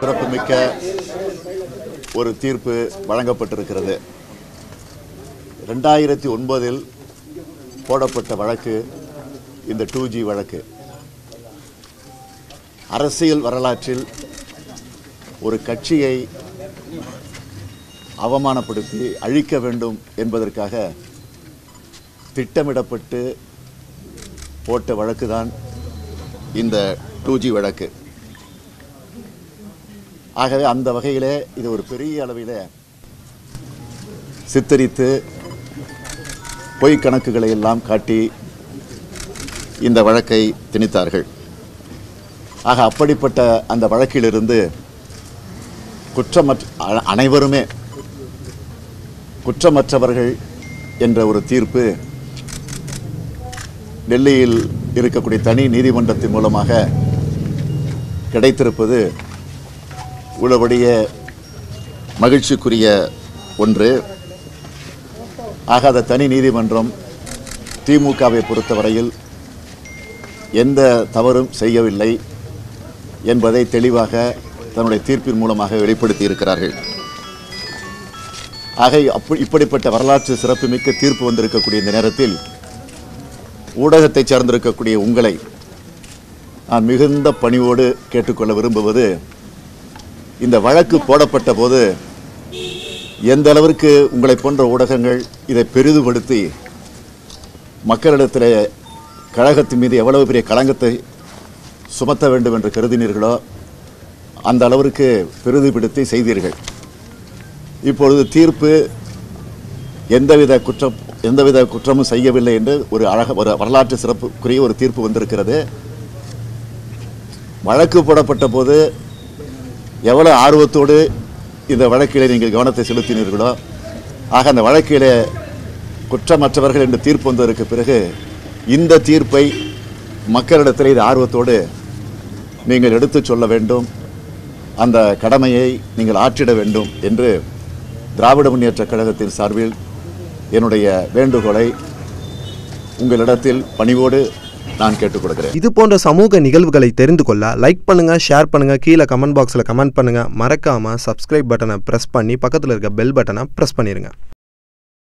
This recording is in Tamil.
சிறப்புமிக்க ஒரு தீர்ப்பு வழங்கப்பட்டிருக்கிறது. ரெண்டாயிரத்தி ஒன்பதில் போடப்பட்ட வழக்கு இந்த டூ ஜி வழக்கு. அரசியல் வரலாற்றில் ஒரு கட்சியை அவமானப்படுத்தி அழிக்க வேண்டும் என்பதற்காக திட்டமிடப்பட்டு போட்ட வழக்கு தான் இந்த டூ ஜி வழக்கு. ஆகவே அந்த வகையிலே இது ஒரு பெரிய அளவில் சித்தரித்து பொய் கணக்குகளை எல்லாம் காட்டி இந்த வழக்கை திணித்தார்கள். ஆக அப்படிப்பட்ட அந்த வழக்கிலிருந்து குற்றமற்ற அ- அனைவருமே குற்றமற்றவர்கள் என்ற ஒரு தீர்ப்பு டெல்லியில் இருக்கக்கூடிய தனி நீதிமன்றத்தின் மூலமாக கிடைத்திருப்பது உள்ளபடிய மகிழ்ச்சிக்குரிய ஒன்று. ஆக அந்த தனி நீதிமன்றம் திமுகவை பொறுத்தவரையில் எந்த தவறும் செய்யவில்லை என்பதை தெளிவாக தன்னுடைய தீர்ப்பின் மூலமாக வெளிப்படுத்தி இருக்கிறார்கள். ஆக அப்படி இப்படிப்பட்ட வரலாற்று சிறப்புமிக்க தீர்ப்பு வந்திருக்கக்கூடிய இந்த நேரத்தில் ஊடகத்தை சார்ந்திருக்கக்கூடிய உங்களை நான் மிகுந்த பணிவோடு கேட்டுக்கொள்ள விரும்புவது இந்த வழக்கு போடப்பட்ட போது எந்த அளவிற்கு உங்களை போன்ற ஊடகங்கள் இதை பெரிதுபடுத்தி மக்களிடத்தில் கழகத்தின் மீது எவ்வளவு பெரிய களங்கத்தை சுமத்த வேண்டும் என்று கருதினீர்களோ அந்த அளவிற்கு பெரிதுபடுத்தி செய்தீர்கள். இப்பொழுது தீர்ப்பு எந்தவித குற்றம் எந்தவித குற்றமும் செய்யவில்லை என்று ஒரு அழக ஒரு வரலாற்று சிறப்புக்குரிய ஒரு தீர்ப்பு வந்திருக்கிறது. வழக்கு போடப்பட்ட போது எவ்வளவு ஆர்வத்தோடு இந்த வழக்கில் நீங்கள் கவனத்தை செலுத்தினீர்களோ ஆக அந்த வழக்கிலே குற்றமற்றவர்கள் என்று தீர்ப்பு வந்ததற்கு பிறகு இந்த தீர்ப்பை மக்களிடத்தில் இது ஆர்வத்தோடு நீங்கள் எடுத்துச் சொல்ல வேண்டும் அந்த கடமையை நீங்கள் ஆற்றிட வேண்டும் என்று திராவிட முன்னேற்றக் கழகத்தின் சார்பில் என்னுடைய வேண்டுகோளை உங்களிடத்தில் பணிவோடு நான் கேட்டுக்கொள்கிறேன் இது போன்ற சமூக நிகழ்வுகளை தெரிந்து கொள்ள லைக் பண்ணுங்க ஷேர் பண்ணுங்க கீழே கமெண்ட் பாக்ஸில் கமெண்ட் பண்ணுங்க. மறக்காம சப்ஸ்கிரைப் பட்டனை ப்ரெஸ் பண்ணி பக்கத்தில் இருக்க பெல் பட்டனை ப்ரெஸ் பண்ணிருங்க.